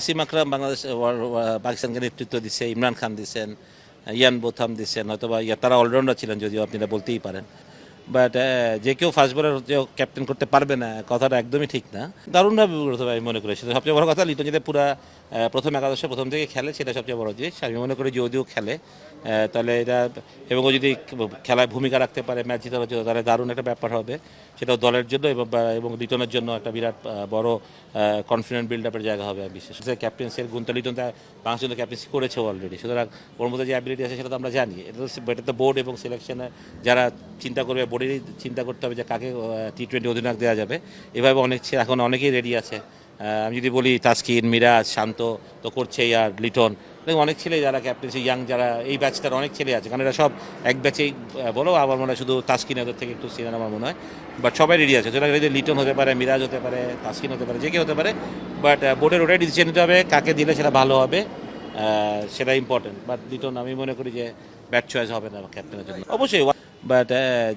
আসিম আকরাম বাংলাদেশ পাকিস্তানকে নেতৃত্ব দিচ্ছে ইমরান খান দিচ্ছেন ইয়ান বোথাম দিচ্ছেন অথবা তারা অলরাউন্ডার ছিলেন, যদিও আপনারা বলতেই পারেন। বাট যে কেউ ফার্স্ট বলার যে ক্যাপ্টেন করতে পারবে না, কথাটা একদমই ঠিক না। দারুণভাবে আমি মনে করি। সেটা সবচেয়ে বড় কথা লিটন যদি পুরা প্রথম একাদশে প্রথম থেকে খেলে, সেটা সবচেয়ে বড় জিনিস। আমি মনে করি যদিও খেলে তাহলে এটা, এবং ও যদি খেলায় ভূমিকা রাখতে পারে, ম্যাচ জিতানোর জন্য তাহলে দারুণ একটা ব্যাপার হবে। সেটাও দলের জন্য এবং এবং লিটনের জন্য একটা বিরাট বড় কনফিডেন্ট বিল্ড আপের জায়গা হবে বিশেষ। ক্যাপ্টেন্সির গুণটা লিটন তা বাংলাদেশ জন্য ক্যাপ্টেন্সি করেছে অলরেডি সুতরাং ওর মধ্যে যে অ্যাবিলিটি আছে, সেটা তো আমরা জানি। এটা তো এটা তো বোর্ড এবং সিলেকশনে যারা চিন্তা করবে বোর্ডেরই চিন্তা করতে হবে যে কাকে টি টোয়েন্টি অধিনায়ক দেওয়া যাবে। এভাবে অনেক এখন অনেকেই রেডি আছে। আমি যদি বলি তাসকিন, মিরাজ, শান্ত, তো করছেই আর লিটন। অনেক ছেলে যারা ক্যাপ্টেন্সি ইয়াং যারা, এই ব্যাচটার অনেক ছেলে আছে। কারণ এরা সব এক ব্যাচেই বলো, আমার মনে হয় শুধু তাসকিন ওদের থেকে একটু সিনিয়র আমার মনে হয়। বাট সবাই রেডি আছে। সুতরাং যে লিটন হতে পারে, মিরাজ হতে পারে, তাসকিন হতে পারে, যে কেউ হতে পারে। বাট বোর্ডের ওটাই ডিসিশন নিতে হবে, কাকে দিলে সেটা ভালো হবে সেটা ইম্পর্টেন্ট বাট লিটন, আমি মনে করি যে ব্যাট চয়েস হবে না ক্যাপ্টেনের জন্য। অবশ্যই বাট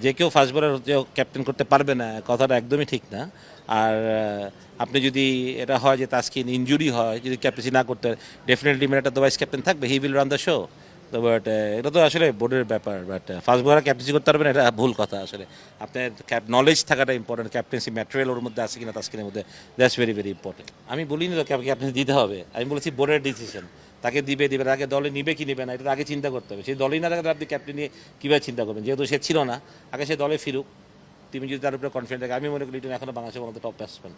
যে কেউ ফার্স্ট বলার ক্যাপ্টেন করতে পারবে না, কথাটা একদমই ঠিক না। আর আপনি যদি এটা হয় যে তাস্কিন ইনজুরি হয়, যদি ক্যাপ্টেন্সি না করতে ডেফিনেটলি মেয়েটা তো ভাইস ক্যাপ্টেন থাকবে he will run the show তো বাট এটা তো আসলে বোর্ডের ব্যাপার বাট ফার্স্ট বলার ক্যাপ্টেন্সি করতে পারবেন এটা ভুল কথা আসলে। আপনার ক্যাপ নলেজ থাকাটা ইম্পর্টেন্ট ক্যাপ্টেন্সি ম্যাটেরিয়াল ওর মধ্যে আছে কিনা তাস্কিনের মধ্যে দ্যাটস ভেরি ভেরি ইম্পর্টেন্ট আমি বলিনি তো ক্যাপ্টেন্সি দিতে হবে। আমি বলেছি বোর্ডের ডিসিশন তাকে দিবে দিবে, তাকে দলে নিবে কি নেবে না, এটা আগে চিন্তা করতে হবে। সেই দলই না থাকে আপনি ক্যাপ্টেন নিয়ে কীভাবে চিন্তা করবেন? যেহেতু সে ছিল না, আগে সে দলে ফিরুক। তুমি যদি তার উপরে কনফিডেন্ট থাকে, আমি মনে করি লিটন এখনও বাংলাদেশের মধ্যে টপ ব্যাটসম্যান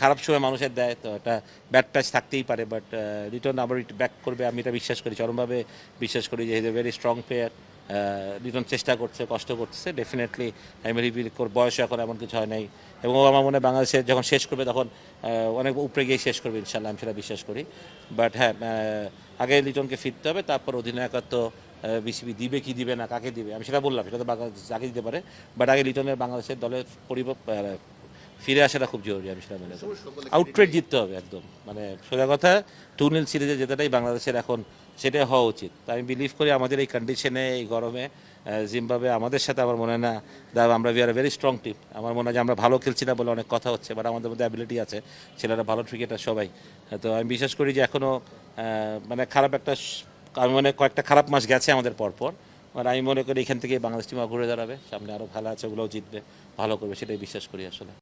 খারাপ সময় মানুষের দেয়, তো একটা ব্যাট প্যাচ থাকতেই পারে বাট রিটার্ন আবার ব্যাক করবে, আমি এটা বিশ্বাস করি, চরমভাবে বিশ্বাস করি যে ভেরি স্ট্রং প্লেয়ার লিটন চেষ্টা করছে কষ্ট করছে। ডেফিনেটলি আমি রিভিল বয়স এখন এমন কিছু হয় নাই। এবং আমার মনে হয় বাংলাদেশে যখন শেষ করবে তখন অনেক উপরে গিয়ে শেষ করবে ইনশাল্লাহ আমি সেটা বিশ্বাস করি। বাট হ্যাঁ আগে লিটনকে ফিরতে হবে তারপর অধিনায়কত্ব বিসিবি দিবে কি দিবে না কাকে দিবে? আমি সেটা বললাম সেটা তো বাংলাদেশ যাকে দিতে পারে। বাট আগে লিটনের বাংলাদেশের দলের পরিব আহ, ফিরে আসাটা খুব জরুরি, আমি সেটা মনে করি। আউটরেট জিততে হবে একদম। মানে সোজা কথা টু নীল সিরিজে জেতাটাই বাংলাদেশের এখন সেটাই হওয়া উচিত। আমি বিলিভ করি আমাদের এই কন্ডিশনে এই গরমে জিম্বাবে আমাদের সাথে আমার মনে না দা আমরা we are very strong team আমার মনে হয় যে আমরা ভালো খেলছি না বলে অনেক কথা হচ্ছে বাট আমাদের মধ্যে অ্যাবিলিটি আছে। ছেলেরা ভালো ক্রিকেটার সবাই। তো আমি বিশ্বাস করি যে এখনও মানে খারাপ একটা আমি মনে কয়েকটা খারাপ মাস গেছে আমাদের পরপর আর আমি মনে করি এখান থেকে বাংলাদেশ টিম ঘুরে দাঁড়াবে। সামনে আরও ভালো আছে, ওগুলোও জিতবে। ভালো করবে, সেটাই বিশ্বাস করি আসলে।